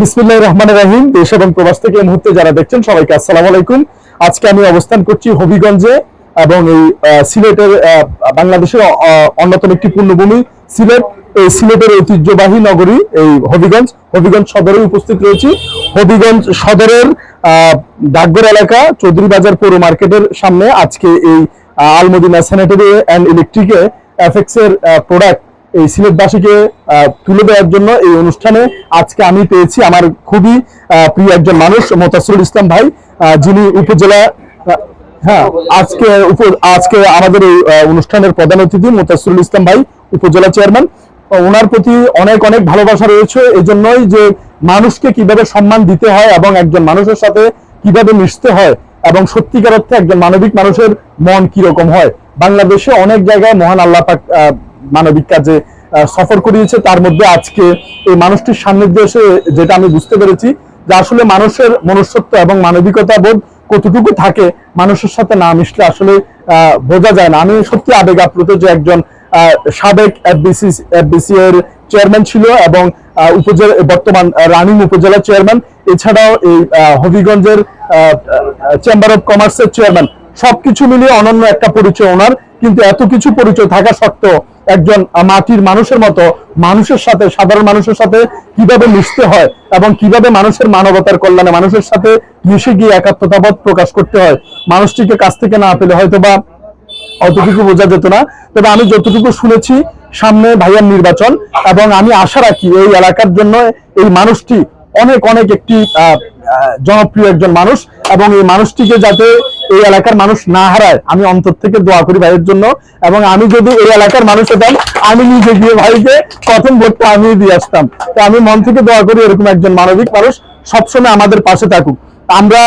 বিসমিল্লাহির রহমানির রহিম। দেশ এবং প্রবাস থেকে এই মুহূর্তে যারা দেখছেন সবাইকে আসসালাম আলাইকুম। আজকে আমি অবস্থান করছি হবিগঞ্জে এবং এই সিলেটের বাংলাদেশের অন্যতম একটি পূর্ণভূমি সিলেট। এই সিলেটের ঐতিহ্যবাহী নগরী এই হবিগঞ্জ। হবিগঞ্জ সদরে উপস্থিত রয়েছি। হবিগঞ্জ সদরের ডাকঘর এলাকা চৌধুরী বাজার পৌর মার্কেটের সামনে আজকে এই আলমদিনা স্যানিটারি অ্যান্ড ইলেকট্রিকে এফএক্স এর প্রোডাক্ট এই সিলেটবাসীকে তুলে দেওয়ার জন্য এই অনুষ্ঠানে আজকে আমি পেয়েছি আমার খুবই প্রিয় একজন মানুষ, মোতাসরুল ইসলাম ভাই যিনি উপজেলা হ্যাঁ আজকে আজকে আমাদের এই অনুষ্ঠানের প্রধান অতিথি মোতাসরুল ইসলাম ভাই, উপজেলা চেয়ারম্যান। ওনার প্রতি অনেক অনেক ভালোবাসা রয়েছে, এজন্যই যে মানুষকে কীভাবে সম্মান দিতে হয় এবং একজন মানুষের সাথে কীভাবে মিশতে হয় এবং সত্যিকার অর্থে একজন মানবিক মানুষের মন কীরকম হয়। বাংলাদেশে অনেক জায়গায় মহান আল্লাহ মানবিক কাজে সফর করিয়েছে, তার মধ্যে আজকে এই মানুষটির সান্নিধ্যে এসে যেটা আমি বুঝতে পেরেছি, যে আসলে মানুষের মনুষ্যত্ব এবং মানবিকতা বোধ কতটুকু থাকে, মানুষের সাথে না মিশলে আসলে বোঝা যায় না। আমি সত্যি আবেগ আপ্লুত যে একজন সাবেক এফবিসি এফবিসি এর চেয়ারম্যান ছিল এবং উপজেলা, বর্তমান রানিং উপজেলা চেয়ারম্যান, এছাড়াও এই হবিগঞ্জের চেম্বার অফ কমার্সের চেয়ারম্যান। সবকিছু মিলিয়ে অনন্য একটা পরিচয় ওনার। কিন্তু এত কিছু পরিচয় থাকা সত্ত্বেও একজন মাটির মানুষের মতো মানুষের সাথে, সাধারণ মানুষের সাথে কীভাবে মিশতে হয় এবং কীভাবে মানুষের মানবতার কল্যাণে মানুষের সাথে মিশে গিয়ে একাত্মতাবোধ প্রকাশ করতে হয়, মানুষটিকে কাছ থেকে না পেলে হয়তো বা অতটুকু বোঝা যেত না। তবে আমি যতটুকু শুনেছি সামনে ভাইয়ার নির্বাচন এবং আমি আশা রাখি এই এলাকার জন্য এই মানুষটি অনেক অনেক একটি জনপ্রিয় একজন মানুষ এবং এই মানুষটিকে যাতে এই এলাকার মানুষ না হারায় আমি অন্তর থেকে দোয়া করি ভাইয়ের জন্য। এবং আমি যদি এই এলাকার মানুষ হতাম আমি নিজে গিয়ে ভাইকে প্রথম ভোটটা আমি দিয়ে আসতাম। তো আমি মন থেকে দোয়া করি এরকম একজন মানবিক মানুষ সবসময় আমাদের পাশে থাকুক। আমরা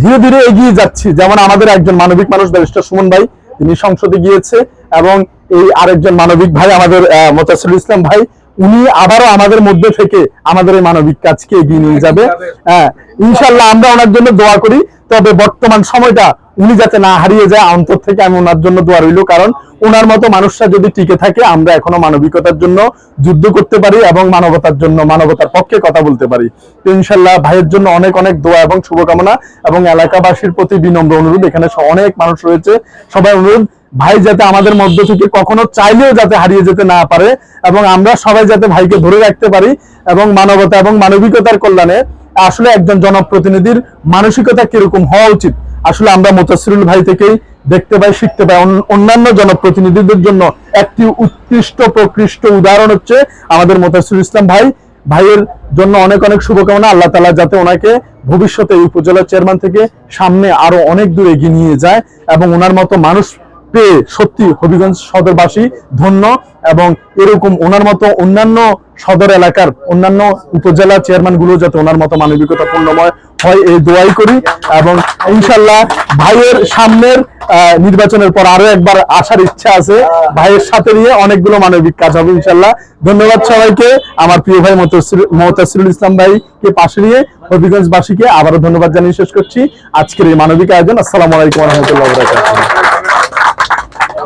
ধীরে ধীরে এগিয়ে যাচ্ছি যেমন আমাদের একজন মানবিক মানুষ ব্যারিস্টার সুমন ভাই তিনি সংসদে গিয়েছে এবং এই আরেকজন মানবিক ভাই আমাদের আহ, মোতাসিরুল ইসলাম ভাই উনি আবারও আমাদের মধ্যে থেকে আমাদের এই মানবিক কাজকে এগিয়ে নিয়ে যাবে। হ্যাঁ ইনশাল্লাহ আমরা ওনার জন্য দোয়া করি তবে বর্তমান সময়টা উনি যাতে না হারিয়ে যায় অন্তর থেকে আমি ওনার জন্য দোয়া রইল কারণ ওনার মতো মানুষরা যদি টিকে থাকে আমরা এখনও মানবিকতার জন্য যুদ্ধ করতে পারি এবং মানবতার জন্য মানবতার পক্ষে কথা বলতে পারি। তো ইনশাল্লাহ ভাইয়ের জন্য অনেক অনেক দোয়া এবং শুভকামনা এবং এলাকাবাসীর প্রতি বিনম্র অনুরোধ। এখানে অনেক মানুষ রয়েছে। সবাই অনুরোধ ভাই যাতে আমাদের মধ্য থেকে কখনো চাইলেও যাতে হারিয়ে যেতে না পারে এবং আমরা সবাই যাতে ভাইকে ধরে রাখতে পারি এবং মানবতা এবং মানবিকতার কল্যাণে আসলে একজন জনপ্রতিনিধির মানসিকতা কীরকম হওয়া উচিত? আসলে আমরা মোতাসিরুল ভাই থেকেই দেখতে পাই, শিখতে পাই। অন্য- অন্যান্য জনপ্রতিনিধিদের জন্য একটি উৎকৃষ্ট, প্রকৃষ্ট উদাহরণ হচ্ছে আমাদের মোতাসিরুল ইসলাম ভাই। ভাইয়ের জন্য অনেক অনেক শুভকামনা। আল্লাহ তালা যাতে ওনাকে ভবিষ্যতে এই উপজেলা চেয়ারম্যান থেকে সামনে আরও অনেক দূর এগিয়ে নিয়ে যায় এবং ওনার মতো মানুষ পেয়ে সত্যি হবিগঞ্জ সদরবাসী ধন্য এবং এরকম ওনার মতো অন্যান্য সদর এলাকার অন্যান্য উপজেলা চেয়ারম্যানগুলো যাতে ওনার মতো মানবিকতা পূর্ণময় হয়, এই দোয়াই করি এবং ইনশাল্লাহ ভাইয়ের সামনের নির্বাচনের পর আরও একবার আসার ইচ্ছা আছে। ভাইয়ের সাথে নিয়ে অনেকগুলো মানবিক কাজ হবে ইনশাল্লাহ ধন্যবাদ সবাইকে। আমার প্রিয় ভাই মোতাসিরুল ইসলাম ভাইকে পাশে নিয়ে হবিগঞ্জবাসীকে আবারও ধন্যবাদ জানিয়ে শেষ করছি। আজকের এই মানবিক আয়োজন, আসসালামু আলাইকুম রহমতুল্লাহ